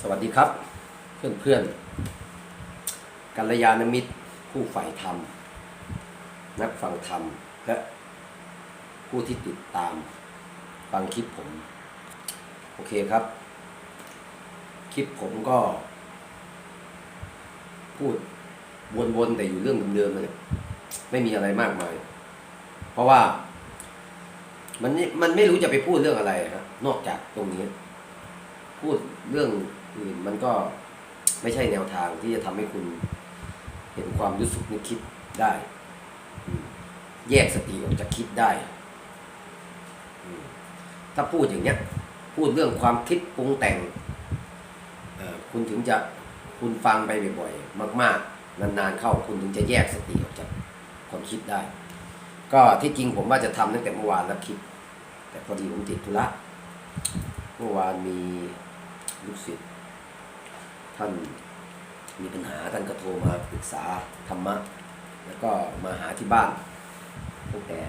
สวัสดีครับ เพื่อนเพื่อนกัลยาณมิตรผู้ใฝ่ธรรม นักฟังธรรม และผู้ที่ติดตามฟังคลิปผม โอเคครับ คลิปผมก็ พูดวนๆแต่อยู่เรื่องเดิมๆเลยไม่มีอะไรมากมาย เพราะว่า มันม่มันไม่รู้จะไปพูดเรื่องอะไรครับ นอกจากตรงนี้ พูดเรื่องอื่นมันก็ไม่ใช่แนวทางที่จะทำให้คุณ เห็นความรู้สึกนึกคิดได้แยกสติออกจากคิดได้ ถ้าพูดอย่างเนี้ย พูดเรื่องความคิดปรุงแต่ง คุณถึงจะคุณฟังไปบ่อยๆ มาก ๆ นานๆ เข้าคุณถึงจะแยกสติออกจากความคิดได้ ก็ที่จริงผมว่าจะทำตั้งแต่เมื่อวานแล้วคิด แต่พอดีผมติดธุระ เมื่อวานมีลูกศิษย์ท่านมีปัญหาท่านก็โทรมาปรึกษาธรรมะ แล้วก็มาหาที่บ้านตั้งแต่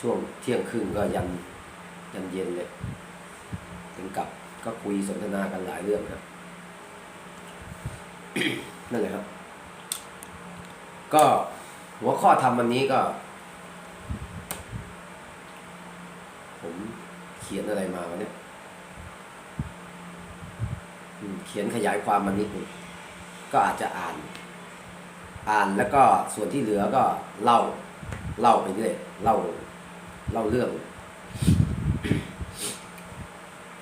ช่วงเที่ยงครึ่งก็ยันยันเย็นเลยถึงกลับก็คุยสนทนากันหลายเรื่องครับนั่นแหละครับ ก็หัวข้อธรรมวันนี้ก็ ผม เขียนอะไรมาวะเนี่ยเขียนขยายความมานิดหนึงก็อาจจะอ่าน อ่านแล้วก็ส่วนที่เหลือก็เล่า เล่าไปเรื่อยเล่า เล่าเรื่อง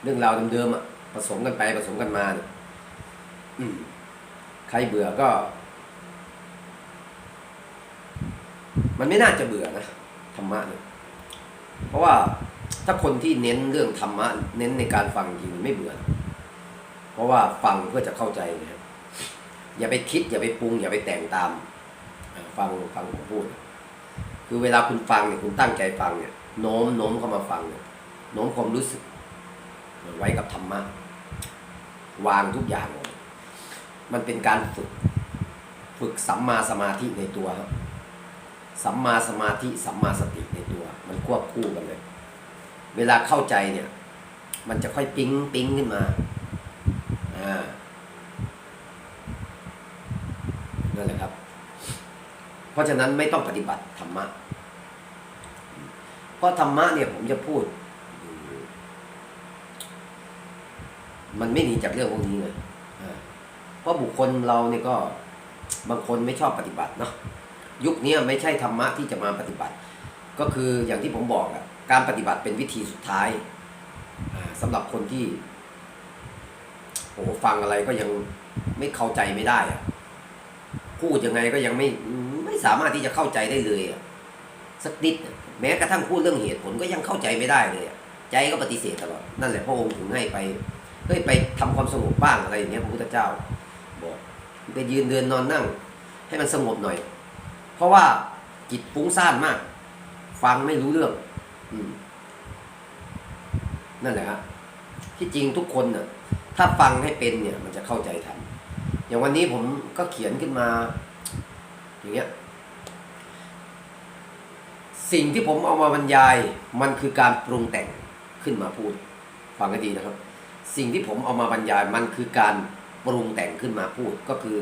เรื่องราวเดิมๆอะผสมกันไปผสมกันมาเนี่ยใครเบื่อก็ มันไม่น่าจะเบื่อนะธรรมะเนี่ยเพราะว่า ถ้าคนที่เน้นเรื่องธรรมะเน้นในการฟังจริงไม่เบื่อ เพราะว่าฟังเพื่อจะเข้าใจนะครับอย่าไปคิด อย่าไปปรุง อย่าไปแต่งตาม ฟังฟังผมพูด คือเวลาคุณฟังเนี่ยคุณตั้งใจฟังเนี่ยโน้มโน้มเข้ามาฟังเนี่ยโน้มความรู้สึก ไว้กับธรรมะวางทุกอย่าง มันเป็นการฝึก ฝึกสัมมาสมาธิในตัวครับสัมมาสมาธิสัมมาสติในตัว มันควบคู่กันเลย เวลาเข้าใจเนี่ย มันจะค่อยปิ๊งปิ๊งขึ้นมาอ่านั่นแหละครับ เพราะฉะนั้นไม่ต้องปฏิบัติธรรมะ เพราะธรรมะเนี่ยผมจะพูด มันไม่หนีจากเรื่องพวกนี้เลยอ่าเพราะบุคคลเราเนี่ยก็บางคนไม่ชอบปฏิบัติเนาะยุคนี้ไม่ใช่ธรรมะที่จะมาปฏิบัติ ก็คืออย่างที่ผมบอกอะ การปฏิบัติเป็นวิธีสุดท้ายสำหรับคนที่โอ้ฟังอะไรก็ยังไม่เข้าใจไม่ได้อะพูดยังไงก็ยังไม่ไม่สามารถที่จะเข้าใจได้เลยอะสักนิดแม้กระทั่งพูดเรื่องเหตุผลก็ยังเข้าใจไม่ได้เลยใจก็ปฏิเสธตลอดนั่นแหละพระองค์ถึงให้ไปเฮ้ยไปทำความสงบบ้างอะไรอย่างเงี้ยพระพุทธเจ้าบอกไปยืนเดินนอนนั่ง ให้มันสงบหน่อย เพราะว่าจิตฟุ้งซ่านมาก ฟังไม่รู้เรื่อง นั่นแหละครับที่จริงทุกคนน่ะ ถ้าฟังให้เป็นเนี่ย มันจะเข้าใจทัน อย่างวันนี้ผมก็เขียนขึ้นมา อย่างเงี้ย สิ่งที่ผมเอามาบรรยาย มันคือการปรุงแต่งขึ้นมาพูด ฟังให้ดีนะครับ สิ่งที่ผมเอามาบรรยายมันคือการปรุงแต่งขึ้นมาพูด ก็คือ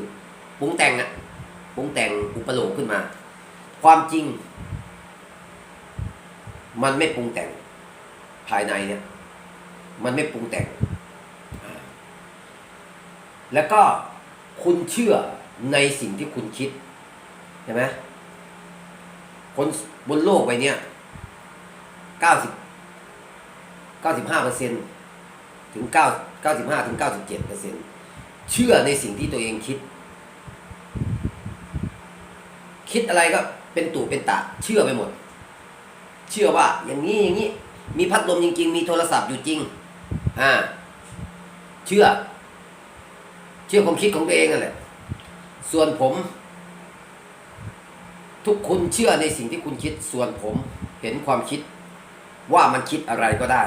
ปรุงแต่งอะปรุงแต่งอุปโลกขึ้นมา ความจริง มันไม่ปรุงแต่งภายในเนี่ย มันไม่ปรุงแต่ง แล้วก็คุณเชื่อในสิ่งที่คุณคิดใช่ไหมคนบนโลกใบเนี้ยเก้าสิบเก้าสิบห้าเปอร์เซ็นถึงเก้าเก้าสิบห้าถึงเก้าสิบเจ็ดเปอร์เซ็นเชื่อในสิ่งที่ตัวเองคิด คิดอะไรก็เป็นตู่เป็นตาเชื่อไปหมด เชื่อว่าอย่างนี้อย่างนี้ มีพัดลมจริง ๆ มีโทรศัพท์อยู่จริง อ่า เชื่อ เชื่อความคิดของตัวเองนั่นแหละส่วนผม ทุกคนเชื่อในสิ่งที่คุณคิด ส่วนผมเห็นความคิด ว่ามันคิดอะไรก็ได้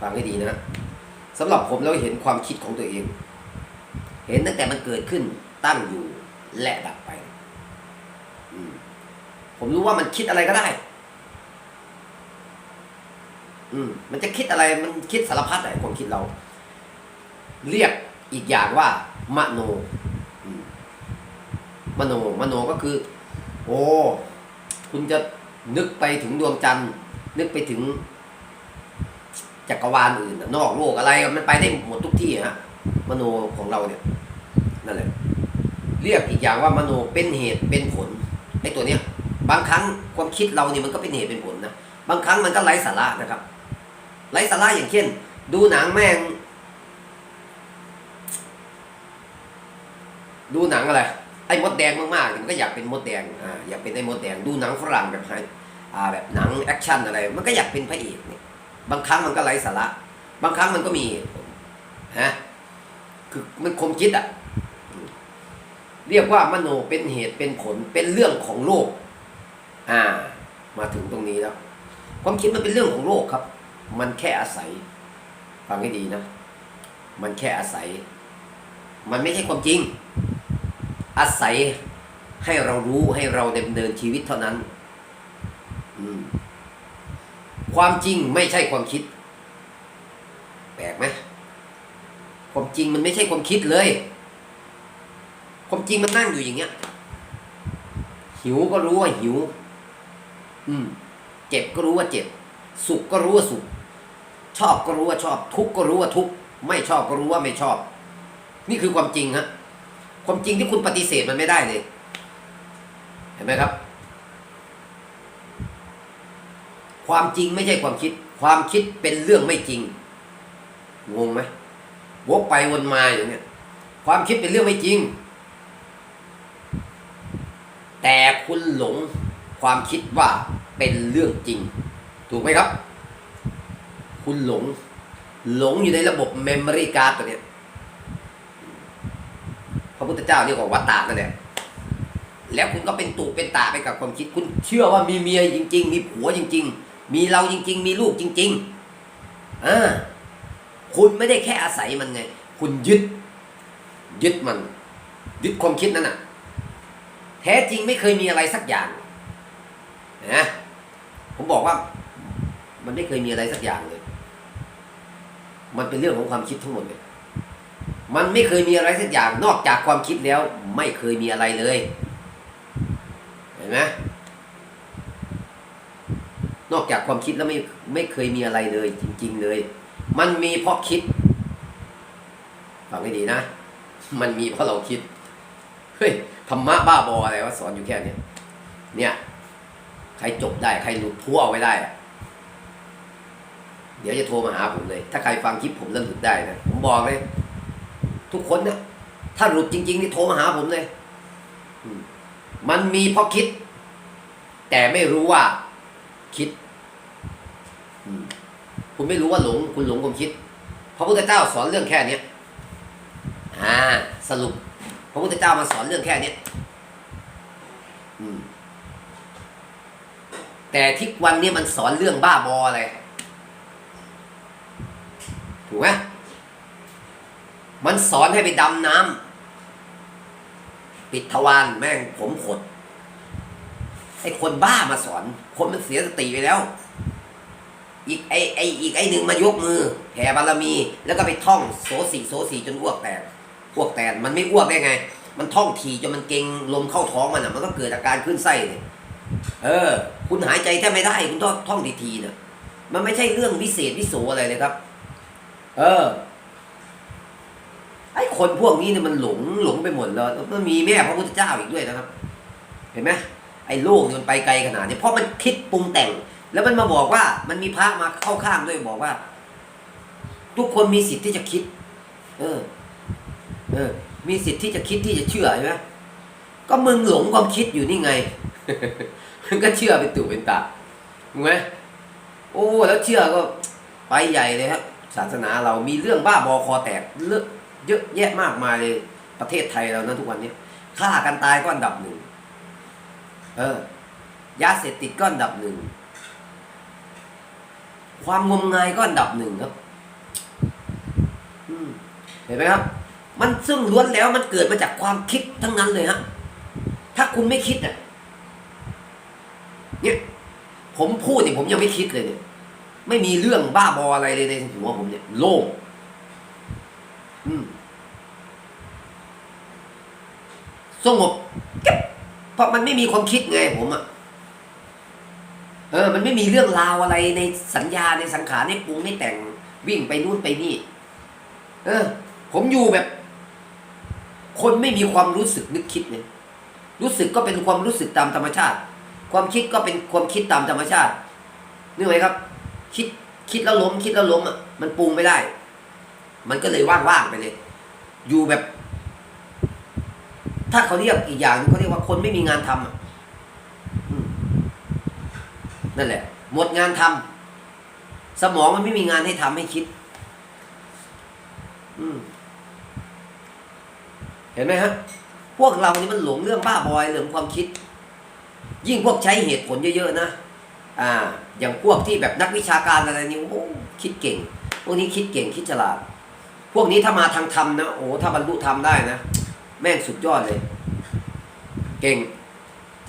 ฟังให้ดีนะสำหรับผมแล้วเห็นความคิดของตัวเอง เห็นตั้งแต่มันเกิดขึ้นตั้งอยู่และดับไป ผมรู้ว่ามันคิดอะไรก็ได้ อืมมันจะคิดอะไรมันคิดสารพัดอะไรความคิดเรา เรียกอีกอย่างว่ามโนมโนมโนก็คือ โอ้คุณจะนึกไปถึงดวงจันทร์ นึกไปถึง จักรวาลอื่นนอกโลกอะไรมันไปได้หมดทุกที่ฮะมโนของเราเนี่ยนั่นแหละเรียกอีกอย่างว่ามโนเป็นเหตุเป็นผลไอ้ตัวเนี้ย บางครั้งความคิดเราเนี่ยมันก็เป็นเหตุเป็นผลนะบางครั้งมันก็ไร้สาระนะครับ ไร้สาระอย่างเช่น ดูหนังแม่ง ดูหนังอะไร ไอ้มดแดงมากๆมันก็อยากเป็นมดแดงอ่าอยากเป็นไอ้มดแดง ดูหนังฝรั่งแบบไฮอ่าแบบหนังแอคชั่นอะไร มันก็อยากเป็นพระเอกเนี่ยบางครั้งมันก็ไร้สาระ บางครั้งมันก็มีฮะคือมันคมคิดอะเรียกว่ามโนเป็นเหตุเป็นผลเป็นเรื่องของโลก อ่า มาถึงตรงนี้แล้ว ความคิดมันเป็นเรื่องของโลกครับ มันแค่อาศัย ฟังให้ดีนะ มันแค่อาศัย มันไม่ใช่ความจริง อาศัยให้เรารู้ให้เราดำเนินชีวิตเท่านั้น ความจริงไม่ใช่ความคิด แปลกไหมความจริงมันไม่ใช่ความคิดเลย ความจริงมันนั่งอยู่อย่างเงี้ย หิวก็รู้ว่าหิว อืม เจ็บก็รู้ว่าเจ็บ สุขก็รู้ว่าสุข อบก็รู้ว่าชอบ ทุกก็รู้ว่าทุกไม่ชอบก็รู้ว่าไม่ชอบ นี่คือความจริงฮะความจริงที่คุณปฏิเสธมันไม่ได้เลย เห็นไหมครับ ความจริงไม่ใช่ความคิด ความคิดเป็นเรื่องไม่จริงงงไหมวกไปวนมาอย่างเนี้ยความคิดเป็นเรื่องไม่จริง แต่คุณหลงความคิดว่าเป็นเรื่องจริง ถูกไหมครับ คุณหลง หลงอยู่ในระบบเมมโมรี่การ์ดตัวเนี้ยพระพุทธเจ้าเรียกว่าวัตตานั่นแหละแล้วคุณก็เป็นตูเป็นตาไปกับความคิด คุณเชื่อว่ามีเมียจริง ๆ มีผัวจริง ๆ มีเราจริง ๆ มีลูกจริงๆอ่าคุณไม่ได้แค่อาศัยมันไง คุณยึด ยึดมัน ยึดความคิดนั้นน่ะ แท้จริงไม่เคยมีอะไรสักอย่างนะผมบอกว่า มันไม่เคยมีอะไรสักอย่างเลย มันเป็นเรื่องของความคิดทั้งหมดเลยมันไม่เคยมีอะไรสักอย่างนอกจากความคิดแล้ว ไม่เคยมีอะไรเลย เห็นไหมนอกจากความคิดแล้วไม่ไม่เคยมีอะไรเลย จริง ๆเลย มันมีเพราะคิดฟังให้ดีนะ มันมีเพราะเราคิดเฮ้ยธรรมะบ้าบออะไรวะสอนอยู่แค่เนี้ยเนี่ย ใครจบได้ใครหลุดพัวเอาไว้ได้อะ เดี๋ยวจะโทรมาหาผมเลย ถ้าใครฟังคลิปผมแล้วหลุดได้นะผมบอกเลย ทุกคนเนี่ยถ้าหลุดจริง ๆ นี่โทรมาหาผมเลย มันมีเพราะคิด แต่ไม่รู้ว่าคิด คุณไม่รู้ว่าหลง คุณหลงความคิดพระพุทธเจ้าสอนเรื่องแค่เนี้ยอ่า สรุป พระพุทธเจ้ามาสอนเรื่องแค่เนี้ยแต่ที่วันนี้มันสอนเรื่องบ้าบออะไร ถูกไหมมันสอนให้ไปดำน้ำปิดทวารแม่งผมขดไอ้คนบ้ามาสอน คนมันเสียสติไปแล้ว อีกไอ้ไอ้อีกไอ้หนึ่งมายกมือแผ่บารมี แล้วก็ไปท่องโสสีโสสีจนอ้วกแตกอ้วกแตกมันไม่อ้วกได้ไง มันท่องถี่จนมันเก่งลมเข้าท้องมันอะ มันก็เกิดอาการขึ้นไส้เนี่ยเออ คุณหายใจแทบไม่ได้ คุณต้องท่องทีๆเนี่ยมันไม่ใช่เรื่องวิเศษวิโสอะไรเลยครับ เออ ไอ้คนพวกนี้เนี่ยมันหลงหลงไปหมดแล้วแล้วมันมีแม่พระพุทธเจ้าอีกด้วยนะครับ เห็นไหมไอ้โลกมันไปไกลขนาดนี้เพราะมันคิดปรุงแต่ง แล้วมันมาบอกว่า มันมีพระมาเข้าข้างด้วยบอกว่า ทุกคนมีสิทธิ์ที่จะคิด เออ เออ มีสิทธิ์ที่จะคิดที่จะเชื่อใช่ไหมก็มึงหลงความคิดอยู่นี่ไงมันก็เชื่อเป็นตู่เป็นตาถูกไหมโอ้แล้วเชื่อก็ไปใหญ่เลยครับ ศาสนาเรามีเรื่องบ้าบอคอแตกเลือกเยอะแยะมากมายเลยประเทศไทยเรานะทุกวันนี้ฆ่ากันตายก็อันดับหนึ่งเออยาเสพติดก็อันดับหนึ่งความงมงายก็อันดับหนึ่งครับเห็นไหมครับ มันซึ่งล้วนแล้วมันเกิดมาจากความคิดทั้งนั้นเลยฮะถ้าคุณไม่คิดอะเนี่ยผมพูดเนี่ยผมยังไม่คิดเลยเนี่ย ไม่มีเรื่องบ้าบออะไรเลยในหัวผมเนี่ยโล่งสงบเก็บเพราะมันไม่มีความคิดไงผมอะเออ มันไม่มีเรื่องราวอะไรในสัญญาในสังขารในปรุงในแต่งวิ่งไปนู่นไปนี่ เออ ผมอยู่แบบ คนไม่มีความรู้สึกนึกคิดเนี่ยรู้สึกก็เป็นความรู้สึกตามธรรมชาติ ความคิดก็เป็นความคิดตามธรรมชาตินึกไหมครับ คิดคิดแล้วล้มคิดแล้วล้มอะมันปรุงไม่ได้ มันก็เลยว่างๆไปเลย อยู่แบบ ถ้าเขาเรียกอีกอย่างเขาเรียกว่าคนไม่มีงานทำอะนั่นแหละ หมดงานทำสมองมันไม่มีงานให้ทำให้คิด อืมเห็นไหมฮะ พวกเรานี่มันหลงเรื่องบ้าบอยเรื่องความคิด ยิ่งพวกใช้เหตุผลเยอะๆนะ อ่า อย่างพวกที่แบบนักวิชาการอะไรนี่โอ้โหคิดเก่ง พวกนี้คิดเก่งคิดฉลาด พวกนี้ถ้ามาทางธรรมนะโอ้ถ้าบรรลุธรรมได้นะ แม่งสุดยอดเลย เก่ง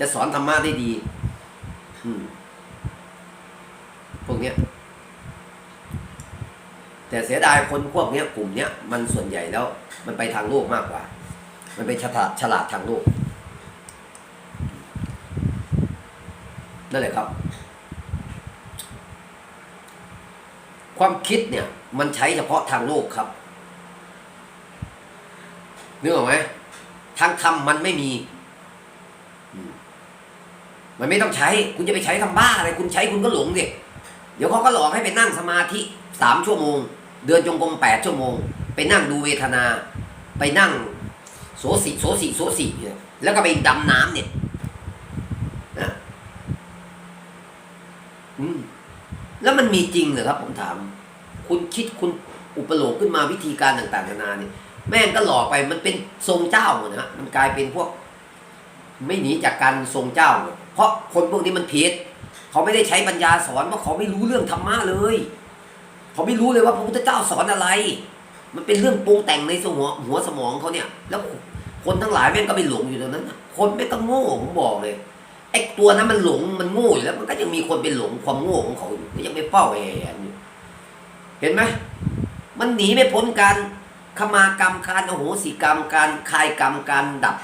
จะสอนธรรมะได้ดีอืมพวกเนี้ย แต่เสียดายคนพวกเนี้ยกลุ่มเนี้ยมันส่วนใหญ่แล้ว มันไปทางโลกมากกว่า มันเป็นฉลาดฉลาดทางโลกนั่นแหละครับ ความคิดเนี่ยมันใช้เฉพาะทางโลกครับนึกออกไหมทางธรรมมันไม่มี มันไม่ต้องใช้ คุณจะไปใช้ทำบ้าอะไร คุณใช้คุณก็หลงดิเดี๋ยวเขาก็หลอกให้ไปนั่งสมาธิสามชั่วโมง เดินจงกรมแปดชั่วโมง ไปนั่งดูเวทนา ไปนั่งโสสิโสสิโสสิเนี่ยแล้วก็ไปดำน้ำเนี่ยนะอืม แล้วมันมีจริงเหรอครับ ผมถาม คุณคิดคุณอุปโลกขึ้นมาวิธีการต่างๆนานาเนี่ยแม่งก็หลอกไปมันเป็นทรงเจ้าหมดนะฮะมันกลายเป็นพวก ไม่หนีจากการทรงเจ้าหมดเพราะคนพวกนี้มันเพี้ยนเขาไม่ได้ใช้ปัญญาสอนเพราะเขาไม่รู้เรื่องธรรมะเลยเขาไม่รู้เลยว่าพระพุทธเจ้าสอนอะไร มันเป็นเรื่องปรุงแต่งในสมองหัวสมองเขาเนี่ย แล้วคนทั้งหลายแม่งก็ไปหลงอยู่ตรงนั้น คนแม่งก็โง่ผมบอกเลย ไอ้ตัวนั้นมันหลงมันโง่อยู่แล้วมันก็ยังมีคนเป็นหลงความโง่ของเขาอยู่ยังไม่เฝ้าแอนอยู่เห็นไหมมันหนีไม่พ้นการขมากรรมการโอโหสิกรรมการคลายกรรมการดับ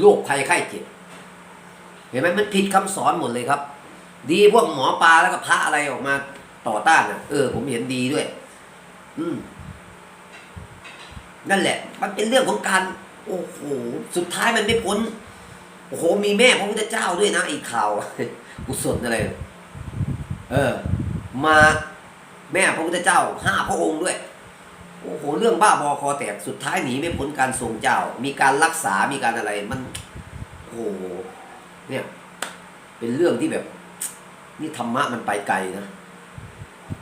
โรคภัยไข้เจ็บเห็นไหมมันผิดคำสอนหมดเลยครับ ดีพวกหมอปลาแล้วก็พระอะไรออกมาต่อต้านอะเออ ผมเห็นดีด้วย อืมนั่นแหละ มันเป็นเรื่องของการ โอ้โหสุดท้ายมันไม่พ้น โอ้โหมีแม่พระพุทธเจ้าด้วยนะไอ้ข่าวกุศลอะไร เออ มาแม่พระพุทธเจ้าห้าพระองค์ด้วย โอ้โหเรื่องบ้าบอคอแตกสุดท้ายหนีไม่พ้นการทรงเจ้า มีการรักษา มีการอะไร มัน โอ้โห เนี่ย เป็นเรื่องที่แบบ นี่ธรรมะมันไปไกลนะ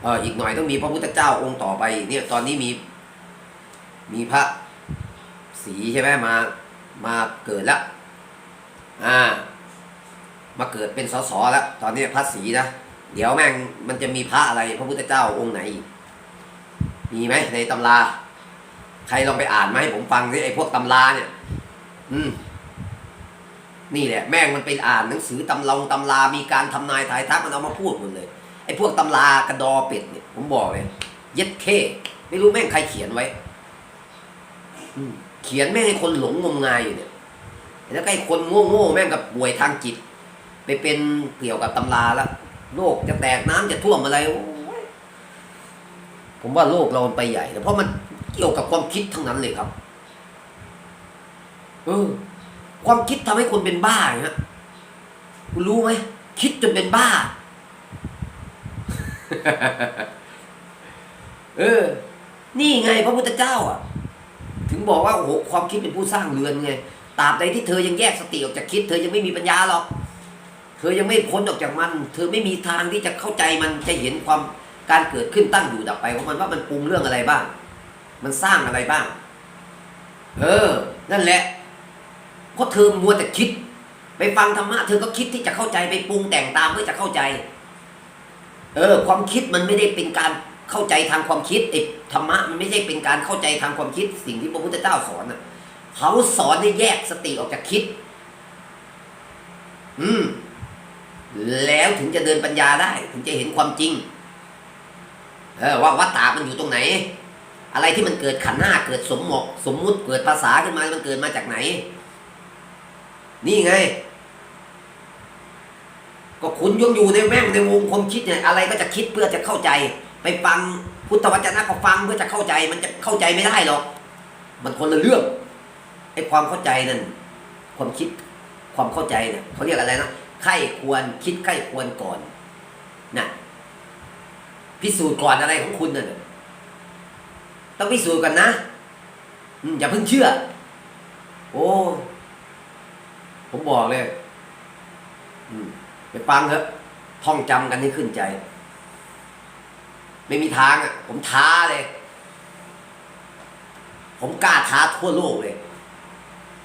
เอออีกหน่อยต้องมีพระพุทธเจ้าองค์ต่อไป เนี่ย ตอนนี้มี มีพระสีใช่ไหมมา มาเกิดแล้ว อ่า มาเกิดเป็นสสแล้ว ตอนนี้พระศรีนะ เดี๋ยวแม่งมันจะมีพระอะไรพระพุทธเจ้าองค์ไหน มีไหมในตำรา ใครลองไปอ่านมาให้ผมฟังสิไอ้พวกตำราเนี่ย อืม นี่แหละ แม่งมันไปอ่านหนังสือตำลองตำรา มีการทำนายทายทักมันเอามาพูดหมดเลย ไอ้พวกตำรากระดอเป็ดเนี่ย ผมบอกเลย เย็ดเข้ไม่รู้แม่งใครเขียนไว้ อืมเขียนแม่งให้คนหลงงมงายอยู่เนี่ย แล้วก็ไอ้คนโง่โง่แม่งกับป่วยทางจิต ไปเป็นเกี่ยวกับตำราล้วโลกจะแตกน้ำจะท่วมอะไร ผมว่าโลกเราไปใหญ่เพราะมันเกี่ยวกับความคิดทั้งนั้นเลยครับ เออ ความคิดทำให้คนเป็นบ้าอย่างเงี้ยคุณรู้ไหมคิดจนเป็นบ้า เออ นี่ไงพระพุทธเจ้า อะ ถึงบอกว่าโอ้โหความคิดเป็นผู้สร้างเรือนไง ตราบใดที่เธอยังแยกสติออกจากคิด เธอยังไม่มีปัญญาหรอก เธอยังไม่พ้นออกจากมัน เธอไม่มีทางที่จะเข้าใจมันจะเห็นความการเกิดขึ้นตั้งอยู่ดับไปของมันว่ามันปรุงเรื่องอะไรบ้าง มันสร้างอะไรบ้าง เออ นั่นแหละเพราะเธอมัวแต่คิด ไปฟังธรรมะเธอก็คิดที่จะเข้าใจไปปรุงแต่งตามเพื่อจะเข้าใจ เออ ความคิดมันไม่ได้เป็นการเข้าใจทางความคิดไอ้ธรรมะมันไม่ใช่เป็นการเข้าใจทางความคิด สิ่งที่พระพุทธเจ้าสอนน่ะ เขาสอนให้แยกสติออกจากคิด อืม แล้วถึงจะเดินปัญญาได้ ถึงจะเห็นความจริง เออว่าวัตตามันอยู่ตรงไหน อะไรที่มันเกิดขันห้าเกิดสมมกสมมุติเกิดภาษาขึ้นมา มันเกิดมาจากไหน นี่ไง ก็คุณยังอยู่ในแม่งในวงความคิดเนี่ย อะไรก็จะคิดเพื่อจะเข้าใจ ไปฟังพุทธวจนะก็ฟังเพื่อจะเข้าใจ มันจะเข้าใจไม่ได้หรอก มันคนละเรื่อง ไอ้ความเข้าใจนั่นความคิดความเข้าใจเนี่ยเขาเรียกอะไรนะไข้ควรคิดไข้ควรก่อนนะพิสูจน์ก่อนอะไรของคุณน่ะต้องพิสูจน์กันนะอย่าเพิ่งเชื่อ โอ้ผมบอกเลยไปฟังเถอะท่องจำกันให้ขึ้นใจ ไม่มีทางอะ ผมท้าเลย ผมกล้าท้าทั่วโลกเลย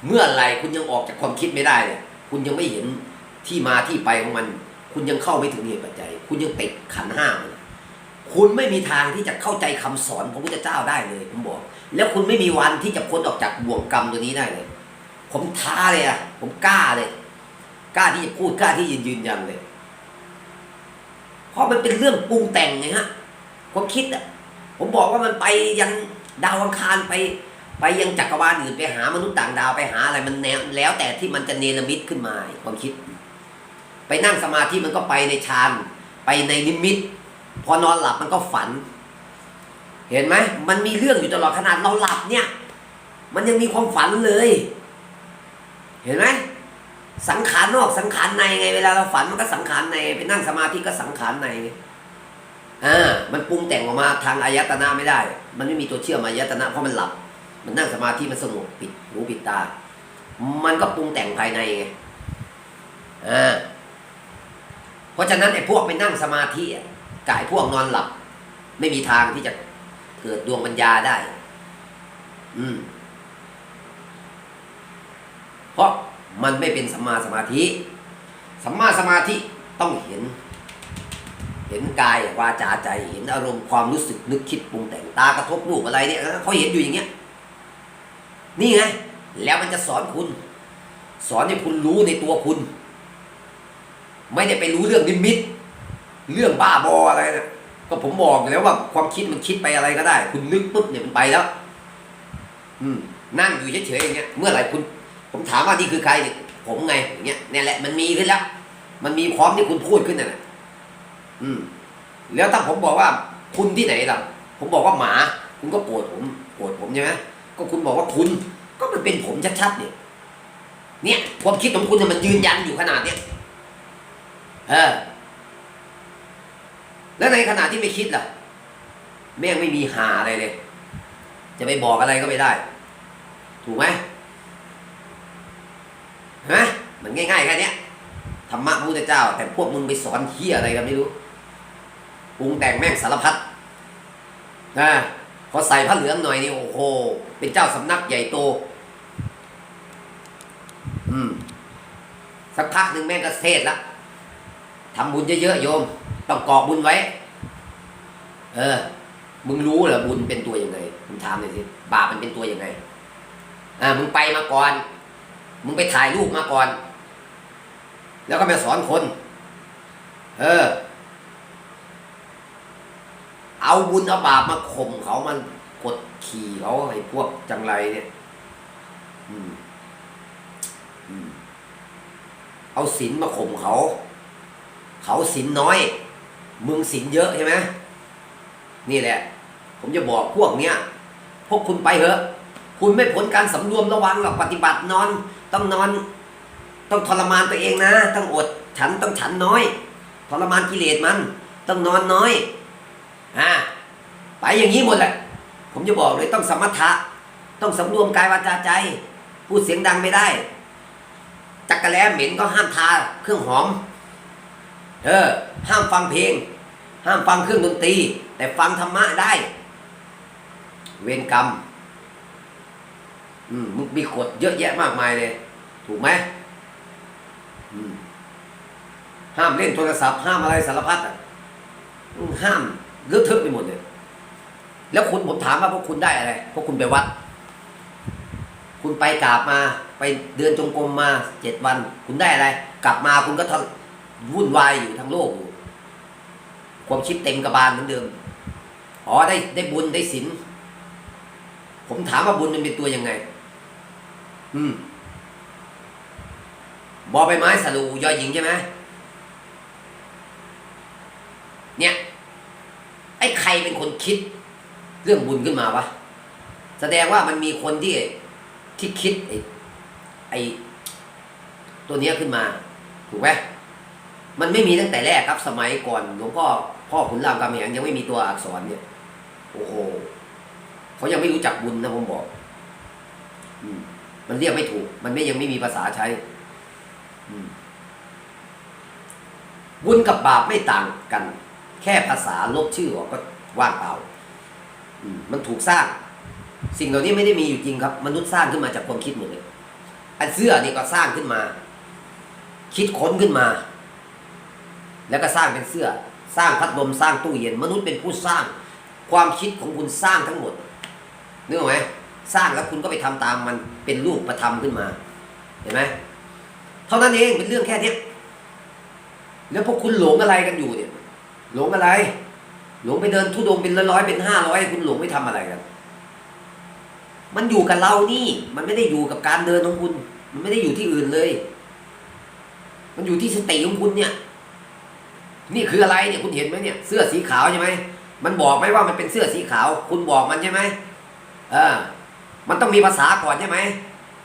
เมื่อไรคุณยังออกจากความคิดไม่ได้เนี่ยคุณยังไม่เห็นที่มาที่ไปของมัน คุณยังเข้าไม่ถึงเหตุปัจจัย คุณยังติดขันห้ามันคุณไม่มีทางที่จะเข้าใจคำสอนของพระพุทธเจ้าได้เลยผมบอก แล้วคุณไม่มีวันที่จะพ้นออกจากบ่วงกรรมตัวนี้ได้เลย ผมท้าเลยอะผมกล้าเลย กล้าที่จะพูดกล้าที่จะยืนยันเลย เพราะมันเป็นเรื่องปรุงแต่งไงฮะความคิดอะผมบอกว่ามันไปยังดาวอังคารไป ไปยังจักรวาลอื่นไปหามนุษย์ต่างดาวไปหาอะไรมันแนแล้วแต่ที่มันจะเนรมิตขึ้นมาความคิด ไปนั่งสมาธิมันก็ไปในฌานไปในนิมิต พอนอนหลับมันก็ฝัน เห็นไหมมันมีเรื่องอยู่ตลอดขนาดเราหลับเนี่ย มันยังมีความฝันเลย เห็นไหมสังขารนอกสังขารในไง เวลาเราฝันมันก็สังขารในไปนั่งสมาธิก็สังขารในอ่ามันปรุงแต่งออกมาทางอายตนะไม่ได้ มันไม่มีตัวเชื่อมอายตนะเพราะมันหลับ มันนั่งสมาธิมันสงบปิดหูปิดตา มันก็ปรุงแต่งภายในไงอ่าเพราะฉะนั้นไอ้พวกไปนั่งสมาธิอะกายพวกนอนหลับ ไม่มีทางที่จะเกิดดวงปัญญาได้ อืม เพราะมันไม่เป็นสัมมาสมาธิสัมมาสมาธิต้องเห็น เห็นกายวาจาใจ เห็นอารมณ์ความรู้สึกนึกคิดปรุงแต่งตากระทบรูปอะไรเนี่ยเขาเห็นอยู่อย่างเงี้ย นี่ไง แล้วมันจะสอนคุณ สอนให้คุณรู้ในตัวคุณ ไม่ได้ไปรู้เรื่องนิมิต เรื่องบ้าบออะไรนะก็ผมบอกแล้วว่าความคิดมันคิดไปอะไรก็ได้ คุณนึกปุ๊บเนี่ยมันไปแล้ว อืม นั่งอยู่เฉยๆอย่างเงี้ย เมื่อไหร่คุณ ผมถามว่านี่คือใครเนี่ยผมไงอย่างเงี้ยเนี่ยแหละมันมีขึ้นแล้ว มันมีพร้อมที่คุณพูดขึ้นน่ะนะอืม แล้วถ้าผมบอกว่าคุณที่ไหนล่ะ ผมบอกว่าหมา คุณก็โกรธผม โกรธผมใช่ไหม ก็คุณบอกว่าคุณ ก็มันเป็นผมชัดๆเนี่ยเนี่ยความคิดของคุณน่ะมันยืนยันอยู่ขนาดเนี้ยเออแล้วในขณะที่ไม่คิดล่ะ แม่งไม่มีหาอะไรเลย จะไปบอกอะไรก็ไม่ได้ ถูกไหมเห็นไหมมันง่ายๆแค่นี้ธรรมะพระพุทธเจ้า แต่พวกมึงไปสอนเฮียอะไรกันไม่รู้ปรุงแต่งแม่งสารพัดนะ พอใส่ผ้าเหลืองหน่อยนี่โอ้โห เป็นเจ้าสำนักใหญ่โต อืม สักพักหนึ่งแม่งก็เทศละทำบุญเยอะๆโยม ต้องกอกบุญไว้ เออ มึงรู้เหรอบุญเป็นตัวยังไงมึงถามหน่อยสิบาปมันเป็นตัวยังไงอ่ามึงไปมาก่อน มึงไปถ่ายรูปมาก่อน แล้วก็มาสอนคน เออ เอาบุญเอาบาปมาข่มเขามันกดขี่เขาไอ้พวกจังไรเนี่ยอืมอืมเอาศีลมาข่มเขา เขาศีลน้อย มึงศีลเยอะใช่ไหมนี่แหละ ผมจะบอกพวกเนี้ยพวกคุณไปเถอะ คุณไม่ผลการสำรวมระวังหรอกปฏิบัตินอน ต้องนอน ต้องทรมานตัวเองนะ ต้องอดฉันต้องฉันน้อย ทรมานกิเลสมัน ต้องนอนน้อย อ่าไปอย่างนี้หมดแหละ ผมจะบอกเลยต้องสมถะ ต้องสำรวมกายวาจาใจ พูดเสียงดังไม่ได้ จักรแลเหม็นก็ห้ามทาเครื่องหอม เออ ห้ามฟังเพลง ห้ามฟังเครื่องดนตรี แต่ฟังธรรมะได้ เวรกรรม อืมมึงมีกฎเยอะแยะมากมายเลย ถูกไหมห้ามเล่นโทรศัพท์ ห้ามอะไรสารพัดอะห้าม เลอะเทอะไปหมดเลย แล้วคุณผมถามว่าพวกคุณได้อะไร พวกคุณไปวัด คุณไปกราบมา ไปเดินจงกรมมาเจ็ดวัน คุณได้อะไร กลับมาคุณก็ทวุ่นวายอยู่ทั้งโลกอยู่ความคิดเต็มกระบาลเหมือนเดิม อ๋อได้ได้บุญได้ศีล ผมถามว่าบุญมันเป็นตัวยังไง อืม บอใบไม้สรูยอหญิงใช่ไหมเนี่ย ไอ้ใครเป็นคนคิดเรื่องบุญขึ้นมาวะ แสดงว่ามันมีคนที่ที่คิดไอ้ไอ้ตัวเนี้ยขึ้นมา ถูกไหมมันไม่มีตั้งแต่แรกครับสมัยก่อนหลวงพ่อพ่อขุนรามคำแหงยังไม่มีตัวอักษรเนี่ย โอ้โหเขายังไม่รู้จักบุญนะผมบอก อืม มันเรียกไม่ถูก มันไม่ยังไม่มีภาษาใช้ อืมบุญกับบาปไม่ต่างกัน แค่ภาษาลบชื่อออกก็ว่างเปล่ามันถูกสร้าง สิ่งเหล่านี้ไม่ได้มีอยู่จริงครับ มนุษย์สร้างขึ้นมาจากความคิดหมดเลยอันเสื้อนี่ก็สร้างขึ้นมา คิดค้นขึ้นมา แล้วก็สร้างเป็นเสื้อ สร้างพัดลมสร้างตู้เย็น มนุษย์เป็นผู้สร้าง ความคิดของคุณสร้างทั้งหมดนึกออกไหมสร้างแล้วคุณก็ไปทำตามมันเป็นรูปประทำขึ้นมา เห็นไหมเท่านั้นเองเป็นเรื่องแค่เนี้ยแล้วพวกคุณหลงอะไรกันอยู่เนี่ย หลงอะไร หลงไปเดินทุดงเป็นร้อยเป็นห้าร้อยคุณหลงไม่ทำอะไรกันมันอยู่กับเรานี่ มันไม่ได้อยู่กับการเดินของคุณ มันไม่ได้อยู่ที่อื่นเลย มันอยู่ที่สติของคุณเนี่ย นี่คืออะไรเนี่ยคุณเห็นไหมเนี่ย เสื้อสีขาวใช่ไหมมันบอกไหมว่ามันเป็นเสื้อสีขาว คุณบอกมันใช่ไหมเออ มันต้องมีภาษาก่อนใช่ไหม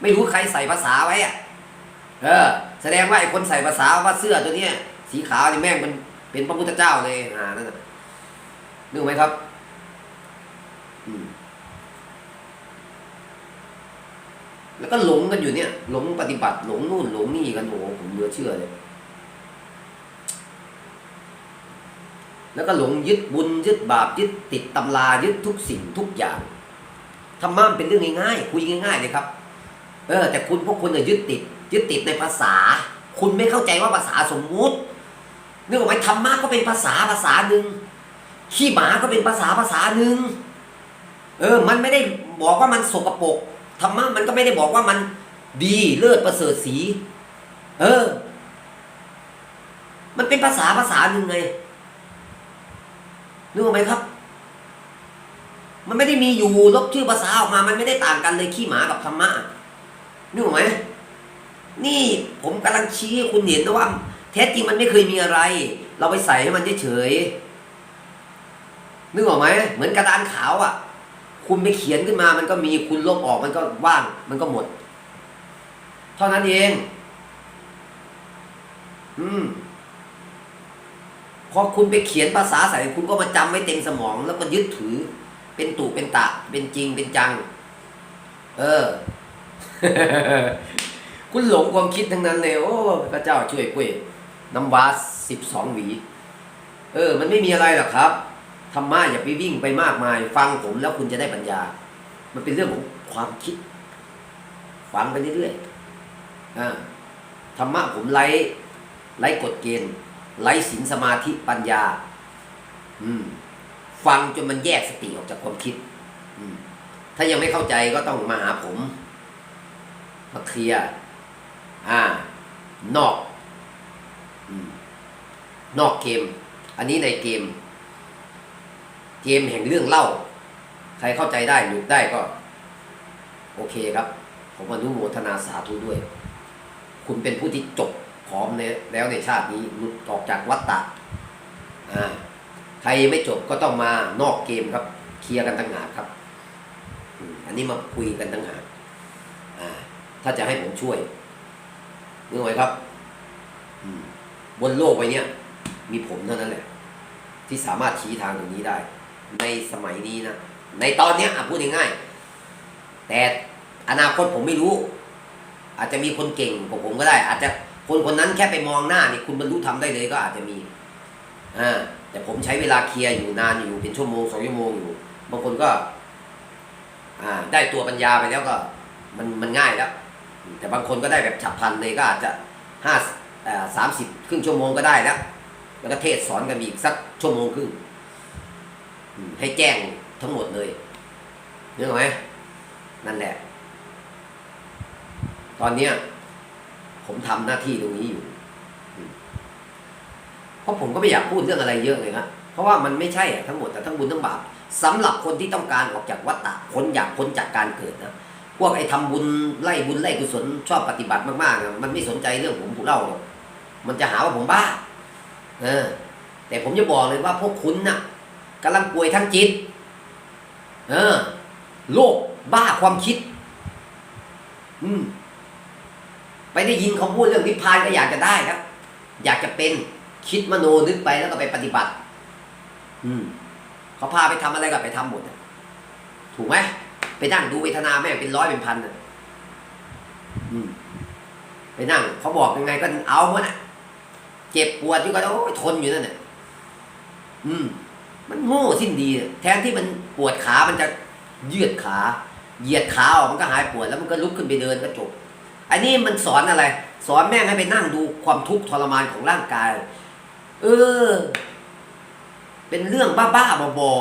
ไม่รู้ใครใส่ภาษาไว้อะเออ แสดงว่าไอ้คนใส่ภาษาว่าเสื้อตัวเนี้ย สีขาวนี่แม่งมัน เป็นพระพุทธเจ้าเลยอ่านั่นน่ะนึกไหมครับ อืมแล้วก็หลงกันอยู่เนี่ย หลงปฏิบัติหลงนู่นหลงนี่กันโอ้โหผมเหลือเชื่อเลยแล้วก็หลงยึดบุญยึดบาปยึดติดตำรายึดทุกสิ่งทุกอย่างธรรมะเป็นเรื่องง่ายๆคุยง่ายๆเลยครับ เออ แต่คุณพวกคุณเนี่ยยึดติด ยึดติดในภาษา คุณไม่เข้าใจว่าภาษาสมมุติ นึกออกไหมธรรมะก็เป็นภาษาภาษาหนึ่งขี้หมาก็เป็นภาษาภาษาหนึ่งเออ มันไม่ได้บอกว่ามันสกปรกธรรมะมันก็ไม่ได้บอกว่ามันดีเลิศประเสริฐสี เออ มันเป็นภาษาภาษาหนึ่งไงนึกออกไหมครับ มันไม่ได้มีอยู่ลบชื่อภาษาออกมา มันไม่ได้ต่างกันเลยขี้หมากับธรรมะนึกออกไหมนี่ผมกำลังชี้ให้คุณเห็นนะว่า แท้จริงมันไม่เคยมีอะไร เราไปใส่ให้มันเฉยนึกออกไหมเหมือนกระดานขาวอะ คุณไปเขียนขึ้นมามันก็มีคุณลบออกมันก็ว่าง มันก็หมด เท่านั้นเอง อืมพอคุณไปเขียนภาษาใส่คุณก็มาจำไว้เต็มสมอง แล้วก็ยึดถือ เป็นตุเป็นตะ เป็นจริงเป็นจัง เออ คุณหลงความคิดทั้งนั้นเลย โอ้พระเจ้าช่วยกล้ย น้ำว้าสิบสองหวี เออ มันไม่มีอะไรหรอกครับธรรมะอย่าไปวิ่งไปมากมาย ฟังผมแล้วคุณจะได้ปัญญา มันเป็นเรื่องของความคิดฟังไปเรื่อยๆอ่าธรรมะผมไล่ไล่กฎเกณฑ์ไร้ศีลสมาธิปัญญา อืม ฟังจนมันแยกสติออกจากความคิด อืม ถ้ายังไม่เข้าใจก็ต้องมาหาผมมาเคลียร์อ่า นอก นอกเกม อันนี้ในเกม เกมแห่งเรื่องเล่า ใครเข้าใจได้หลุดได้ก็ โอเคครับ ผมอนุโมทนาสาธุด้วย คุณเป็นผู้ที่จบพร้อมในแล้วในชาตินี้หลุดออกจากวัฏฏะอ่าใครไม่จบก็ต้องมานอกเกมครับ เคลียร์กันตั้งหากครับอันนี้มาคุยกันตั้งหากอ่าถ้าจะให้ผมช่วยนึกไหมครับอืมบนโลกใบเนี้ย มีผมเท่านั้นแหละที่สามารถชี้ทางตรงนี้ได้ ในสมัยนี้นะในตอนเนี้ยอะพูดง่ายๆแต่อนาคตผมไม่รู้ อาจจะมีคนเก่งกว่าผมก็ได้ อาจจะคนคนนั้นแค่ไปมองหน้านี่คุณบรรลุทำได้เลยก็อาจจะมีอ่าแต่ผมใช้เวลาเคลียร์อยู่นานอยู่เป็นชั่วโมงสองชั่วโมงอยู่บางคนก็ อ่า ได้ตัวปัญญาไปแล้วก็ มันมันง่ายแล้ว แต่บางคนก็ได้แบบฉับพลันเลยก็อาจจะห้าสามสิบครึ่งชั่วโมงก็ได้แล้ว แล้วก็เทศสอนกันอีกสักชั่วโมงครึ่งให้แจ้งทั้งหมดเลยนึกออกไหมนั่นแหละ ตอนเนี้ย ผมทำหน้าที่ตรงนี้อยู่เพราะผมก็ไม่อยากพูดเรื่องอะไรเยอะเลยครับเพราะว่ามันไม่ใช่ทั้งหมดแต่ทั้งบุญทั้งบาปสำหรับคนที่ต้องการออกจากวัฏฏะคนอยากพ้นจากการเกิดนะพวกไอ้ทำบุญไล่บุญไล่กุศลชอบปฏิบัติมากๆนะมันไม่สนใจเรื่องผมผู้เล่าหรอกมันจะหาว่าผมบ้า เออ แต่ผมจะบอกเลยว่าพวกคุณน่ะกำลังป่วยทั้งจิต เออโรคบ้าความคิด อืม ไปได้ยินเขาพูดเรื่องนิพพานก็อยากจะได้ครับ อยากจะเป็นคิดมโนนึกไปแล้วก็ไปปฏิบัติ อืมเขาพาไปทำอะไรก็ไปทำหมดถูกไหมไปนั่งดูเวทนาแม่เป็นร้อยเป็นพันอืมไปนั่งเขาบอกยังไงก็เอาหมดอะ เจ็บปวดอยู่ก็โอ้ยทนอยู่นั่นแหละอืม มันโง่สิ้นดี แทนที่มันปวดขา มันจะยืดขา เหยียดขาออกมันก็หายปวดแล้วมันก็ลุกขึ้นไปเดินก็จบ อันนี้มันสอนอะไร สอนแม่งให้ไปนั่งดูความทุกข์ทรมานของร่างกาย เออ เป็นเรื่องบ้าๆบอ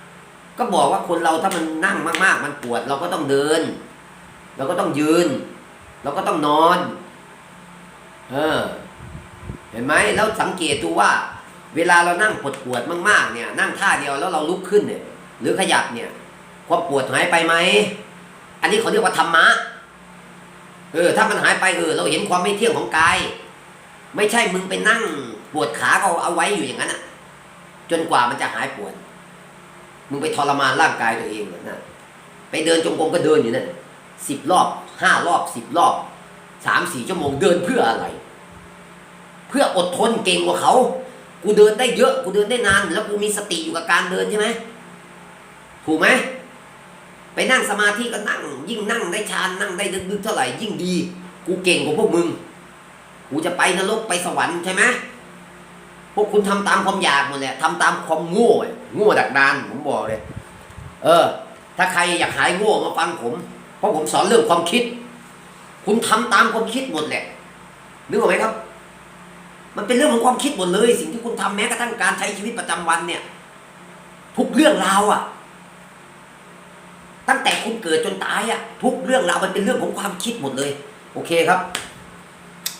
ๆก็บอกว่าคนเราถ้ามันนั่งมาก ๆ มันปวด เราก็ต้องเดิน เราก็ต้องยืน เราก็ต้องนอน เออ เห็นไหมแล้วสังเกตดูว่า เวลาเรานั่งปวดปวดมากๆเนี่ย นั่งท่าเดียวแล้วเราลุกขึ้นเนี่ยหรือขยับเนี่ยความปวดหายไปไหมอันนี้เขาเรียกว่าธรรมะเออถ้ามันหายไปเออเราเห็นความไม่เที่ยงของกาย ไม่ใช่มึงไปนั่งปวดขาก็เอาไว้อยู่อย่างนั้นอะ จนกว่ามันจะหายปวด มึงไปทรมานร่างกายตัวเองนะไปเดินจงกรมก็เดินอยู่นั่นสิบรอบห้ารอบสิบรอบสามสี่ชั่วโมงเดินเพื่ออะไร เพื่ออดทนเก่งกว่าเขา กูเดินได้เยอะกูเดินได้นาน แล้วกูมีสติอยู่กับการเดินใช่ไหมถูกไหมไปนั่งสมาธิก็นั่ง ยิ่งนั่งได้ฌานนั่งได้ลึกๆเท่าไหร่ยิ่งดี กูเก่งกว่าพวกมึง กูจะไปนรกไปสวรรค์ใช่ไหมพวกคุณทำตามความอยากหมดแหละทำตามความโง่โง่ดักดานผมบอกเลย เออ ถ้าใครอยากหายโง่มาฟังผมเพราะผมสอนเรื่องความคิด คุณทำตามความคิดหมดแหละนึกออกไหมครับ มันเป็นเรื่องของความคิดหมดเลย สิ่งที่คุณทำแม้กระทั่งการใช้ชีวิตประจำวันเนี่ย ทุกเรื่องราวอะตั้งแต่คุณเกิดจนตายอะทุกเรื่องราวมันเป็นเรื่องของความคิดหมดเลย โอเคครับ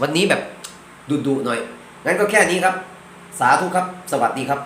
วันนี้แบบดุดุหน่อยงั้นก็แค่นี้ครับ สาธุครับ สวัสดีครับ